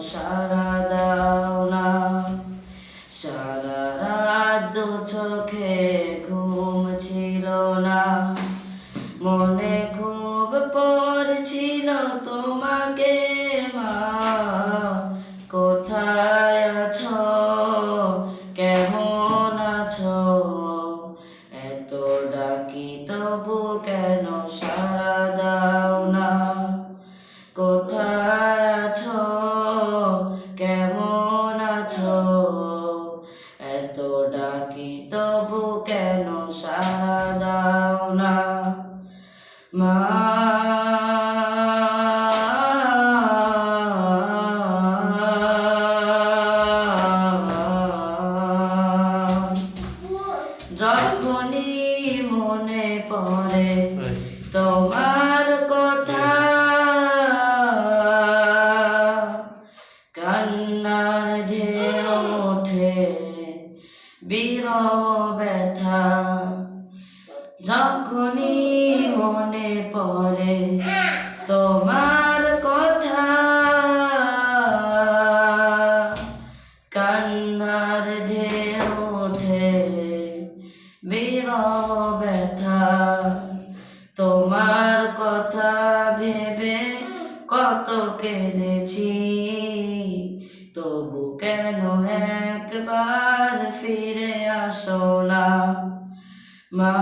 সারা দাও না। সারা রাত ঘুম ছিল না। মনে খুব পড়ছিল তোমাকে মা। যখনই মনে পড়ে তোমার কথা কান্নার ঢেউ ওঠে বিরহ ব্যথা যখনই মনে পড়ে তোমার কথা। কান্নার ঢেউ ওঠে বিরহ ব্যথা। তোমার কথা ভেবে কত কেঁদেছি। তবু কেন একবার ফিরে আসো না? মা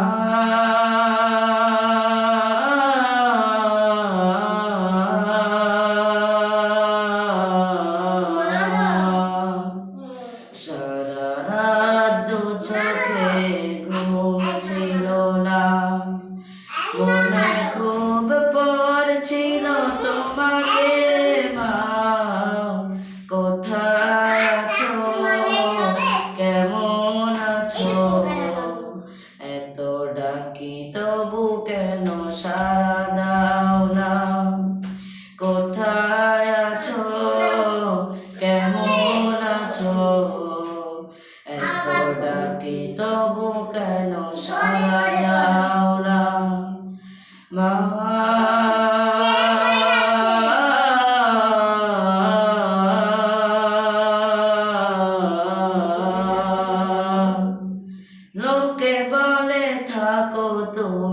তোমাকে মা কোথায় আছো? কেমন আছো? এত ডাকি তবু কেন সারা দাও না? কোথায় আছো? কেমন আছো? এত ডাকি তবু কেন সারা দাও না? মা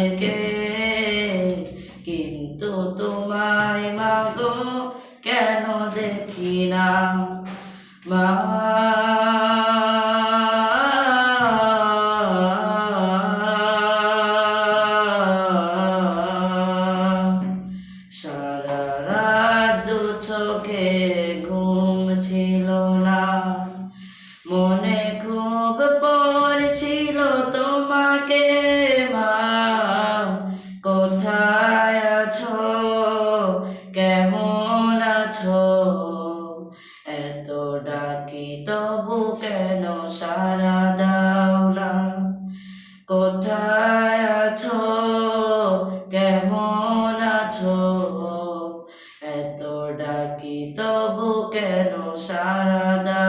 চাঁদকে কিন্তু তোমায় মাগো কেন দেখি না? মা তবু কেন সারা দাও না? কোথায় আছো? কেমন আছো? এত ডাকি তবু কেন সারা দাও